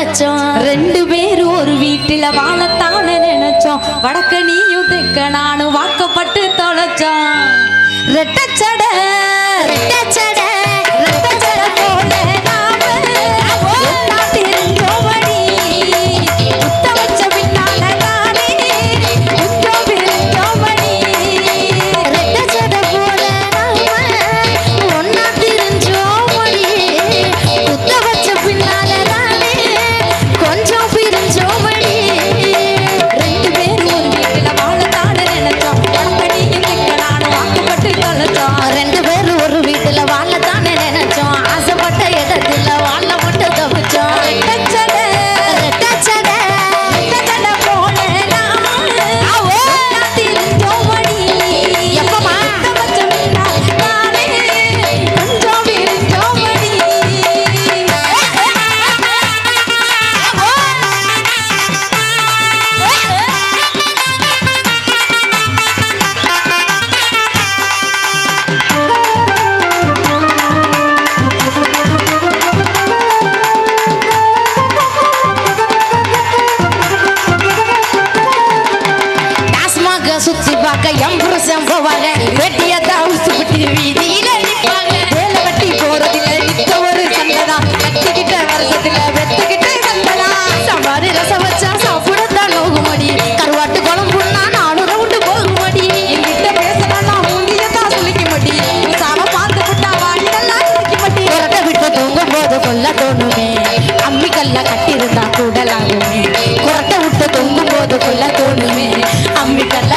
தொலைச்சோம் ரெண்டு பேரும் ஒரு வீட்டுல வாழத்தானே நினைச்சோம். வடக்க நீயும் தெக்க நானும் வாக்கப்பட்டு தொலைச்சோம். ரெட்டச்சட பார்க்க எம் புருஷன் போவாங்க வெட்டிய தவிர்த்து விட்டு வீதியில நிற்பாங்க வேலை வெட்டி போறதில்ல நித்த ஒரு சண்டைதான் கட்டிக்கிட்ட வருஷத்துல வெத்துக்கிட்ட சண்டைதான் சாம்பார் ரசம் வச்சா சாப்பிடத்தான் நோகுமடி. கருவாட்டு குழம்புன்னா நானூறு ரவுண்டு போகுமடி. என்கிட்ட பேசலாம் முடியதான் சொல்லிக்க மாட்டி சாம பார்த்து விட்டா வாயிலெல்லாம் இருக்க மாட்டி விட்டு தூங்கும் போது கொல்ல தோணுமே. அம்மி கல்ல கட்டியிருந்தா கூடலாகுமே. குரட்டை விட்டு தொங்கும் போது கொல்ல தோணுமே. அம்மி கல்ல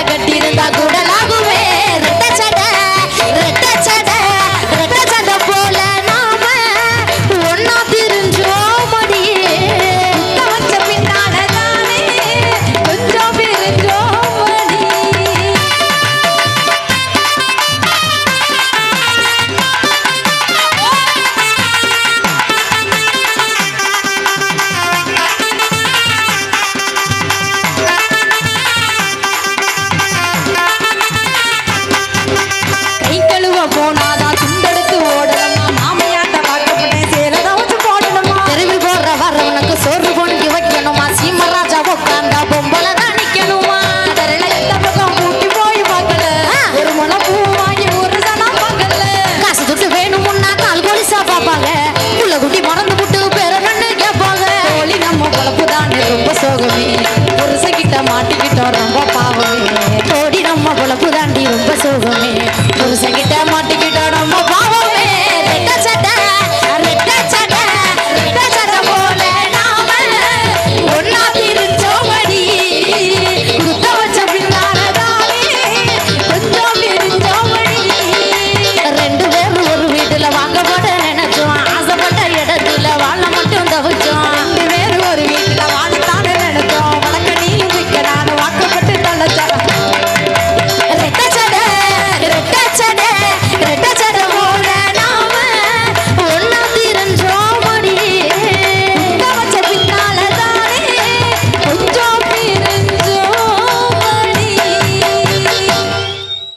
மாட்டிக்கிட்டோம் ரொம்ப பாவமே. கோடி நம்ம பொழப்பு தாண்டி ரொம்ப சோகமே.